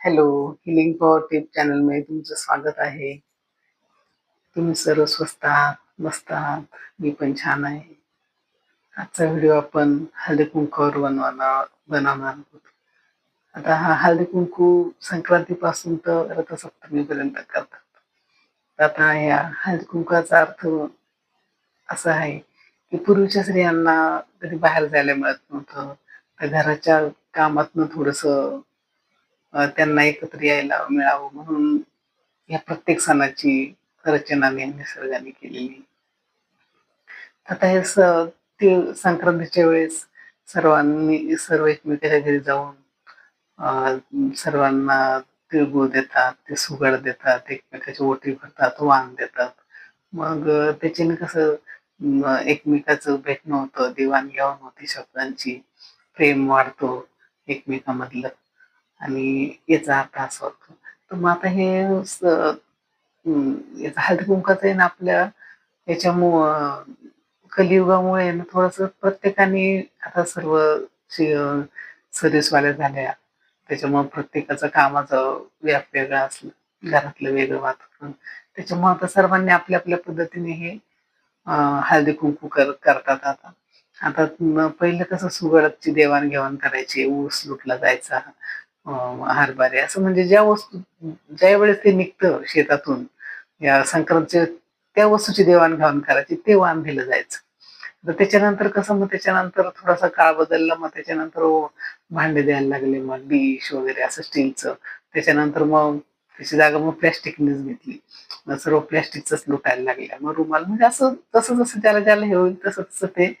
Hello healing power tip चॅनलमध्ये तुमचं स्वागत आहे. तुम्ही सर्व स्वस्त आहात मस्त आहात. मी पण छान आहे. आजचा व्हिडिओ आपण हळदी कुंकूवर बनवणार बनवणार आहोत. आता हा हळदी कुंकू संक्रांतीपासून तर रथसप्तमीपर्यंत करतात. आता या हळदी कुंकूचा अर्थ असा आहे की पूर्वीच्या स्त्रियांना कधी बाहेर जायला मिळत नव्हतं. तर घराच्या कामातनं थोडंसं त्यांना एकत्र यायला मिळावं म्हणून या प्रत्येक सणाची रचना मी निसर्गाने केलेली. आता हे स ते संक्रांतीच्या वेळेस सर्वांनी सर्व एकमेकाच्या घरी जाऊन सर्वांना तिळगुळ देतात ते सुगड देतात एकमेकाची ओटी भरतात वाण देतात. मग त्याच्याने कसं एकमेकाचं भेटणं होतं देवाणघेवाण होती शब्दांची. प्रेम वाढतो एकमेकामधलं. आणि याचा त्रास असा होतो. तर मग आता हे याचा हळदी कुंकाचं आहे ना आपल्या याच्यामुळं कलियुगामुळे ना थोडंसं प्रत्येकाने आता सर्व सर्विसवाल्या झाल्या. त्याच्यामुळे प्रत्येकाचं कामाचं व्याप वेगळा असलं घरातलं वेगळं वातावरण. त्याच्यामुळे आता सर्वांनी आपल्या आपल्या पद्धतीने हे हळदी कुंकू कर करतात आता. आता पहिलं कसं सुगडची देवाणघेवाण करायची ऊस लुटला जायचा. हरभरे असं म्हणजे ज्या वस्तू ज्या वेळेस ते निघतं शेतातून या संक्रांतच्या त्या वस्तूची देवाणघेवाण करायची ते वाण दिलं जायचं. तर त्याच्यानंतर कसं मग त्याच्यानंतर थोडासा काळ बदलला मग त्याच्यानंतर भांडे द्यायला लागले मग डिश वगैरे असं स्टीलचं. त्याच्यानंतर मग त्याची जागा मग प्लॅस्टिकनेच घेतली. मग सर्व प्लॅस्टिकच लुटायला लागल्या. मग रुमाल म्हणजे असं जसं जसं ज्याला ज्याला हे होईल तसं तसं ते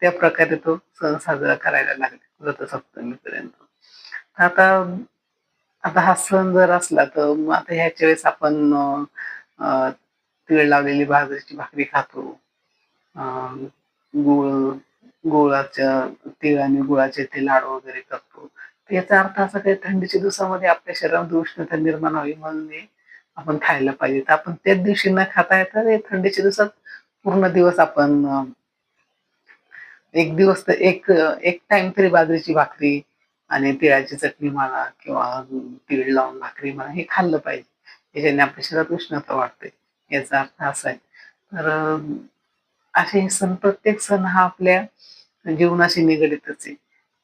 त्या प्रकारे तो सण साजरा करायला लागले. रथसप्तमीपर्यंत आता आता हा सण जर असला तर मग आता ह्याच्या वेळेस आपण अं, तीळ लावलेली बाजरीची भाकरी खातो. अं, गुळ गुळाच्या तीळ आणि गुळाचे ते लाडू वगैरे करतो. तर याचा अर्थ असा काही थंडीच्या दिवसामध्ये आपल्या शरीरामध्ये उष्णता निर्माण व्हावी म्हणून हे आपण खायला पाहिजे. तर आपण त्याच दिवशी न खाता येतात हे थंडीच्या दिवसात पूर्ण दिवस आपण अं, एक दिवस तर एक एक टाइम तरी बाजरीची भाकरी आणि तिळाची चटणी म्हणा किंवा तीळ लावून भाकरी म्हणा हे खाल्लं पाहिजे. याच्याने आपल्या शरीरात उष्णता वाढते याचा अर्थ असा आहे. तर असे हे सण प्रत्येक सण हा आपल्या जीवनाशी निगडीतच आहे.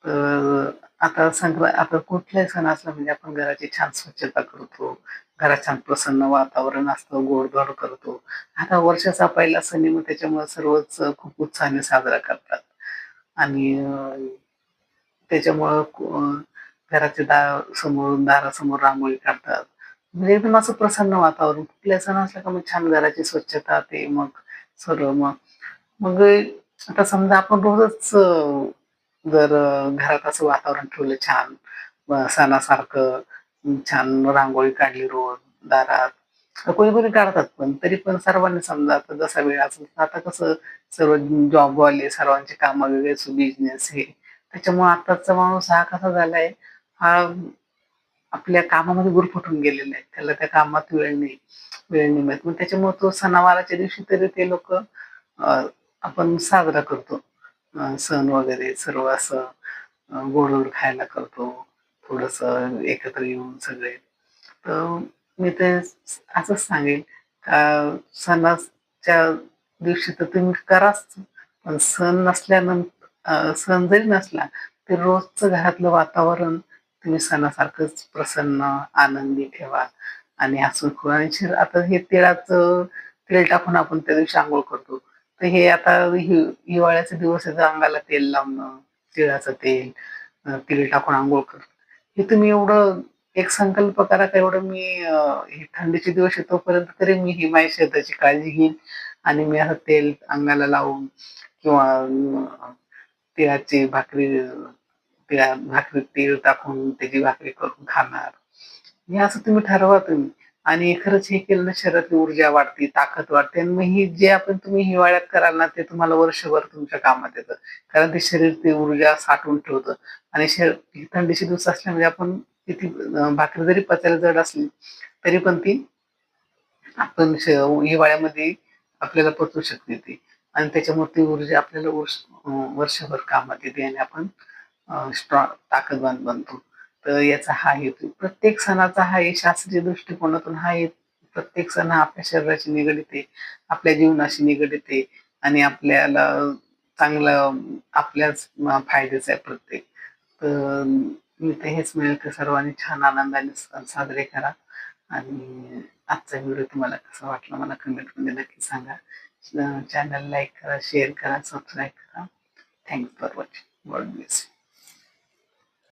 तर आता संक्रांत आता कुठलाही सण असला म्हणजे आपण घराची छान स्वच्छता करतो घरात छान प्रसन्न वातावरण असतं गोडधोड करतो. आता वर्षाचा पहिला सण आहे मग त्याच्यामुळे सर्वच खूप उत्साहाने साजरा करतात. आणि त्याच्यामुळं घराचे घराच्या समोर दारासमोर रांगोळी काढतात. म्हणजे एकदम असं प्रसन्न वातावरण. कुठल्या सण असला का मग छान घराची स्वच्छता ते मग सर्व मग. मग आता समजा आपण रोजच जर घरात असं वातावरण ठेवलं छान सणासारखं छान रांगोळी काढली रोज दारात. कोणी कोणी काढतात पण तरी पण सर्वांनी समजा आता जसा वेळ असेल तर आता कसं सर्व जॉबवाले सर्वांचे कामं वेगळे बिझनेस हे त्याच्यामुळे आताचा माणूस हा कसा झालाय हा आपल्या कामामध्ये गुरफटून गेलेला आहे. त्याला त्या कामात वेळ नाही वेळ नाही मिळत. मग त्याच्यामुळे तो सणावाराच्या दिवशी तरी ते लोक आपण साजरा करतो. सण वगैरे सर्व असं गोड गोड खायला करतो. थोडस एकत्र येऊन सगळे. तर मी ते असंच सांगेल का सणाच्या दिवशी तर तुम्ही कराच पण सण नसल्यानंतर सण जरी नसला तरी रोजचं घरातलं वातावरण तुम्ही सणासारखंच प्रसन्न आनंदी ठेवा. आणि हसून खुश आणि शिर- आता हे तिळाचं तेल टाकून आपण त्या दिवशी आंघोळ करतो. तर हे आता हि हिवाळ्याचे दिवस आहे अंगाला तेल लावणं तिळाचं तेल तिळ टाकून आंघोळ करणं. हे तुम्ही एवढं एक संकल्प करा का एवढं मी हे थंडीचे दिवस येतोपर्यंत तरी मी ही माझ्या शेताची काळजी घेईन. आणि मी असं तेल अंगाला लावून किंवा तिळाची भाकरी तिळा भाकरी तीळ टाकून त्याची भाकरी करून खाणार हे असं तुम्ही ठरवा तुम्ही आणि खरंच हे केलं ना शरीरातली ऊर्जा वाढते ताकद वाढते आणि मग ही जे आपण तुम्ही हिवाळ्यात कराल ना ते तुम्हाला वर्षभर तुमच्या कामात येतं कारण ते शरीर ते ऊर्जा साठवून ठेवतं आणि शरीर थंडीचे दिवस असल्यामुळे आपण किती भाकरी जरी पचायला जड असली तरी पण ती आपण हिवाळ्यामध्ये आपल्याला पचवू शकते ती आणि त्याच्यामुळे ती ऊर्जा आपल्याला वर्ष वर्षभर कामात येते आणि आपण स्ट्रॉंग ताकदवान बनतो. तर याचा हा हेतू प्रत्येक सणाचा हा हे शास्त्रीय दृष्टिकोनातून हा एक प्रत्येक सण हा आपल्या शरीराशी निगडित आहे आपल्या जीवनाशी निगडित आहे आणि आपल्याला चांगलं आपल्याच फायद्याचं आहे प्रत्येक. तर मी तर हेच मिळेल की सर्वांनी छान आनंदाने सण साजरे करा आणि आजचा व्हिडिओ तुम्हाला कसा वाटला मला कमेंटमध्ये नक्की सांगा. चॅनल लाईक करा शेअर करा सबस्क्राईब करा. Thanks for watching God bless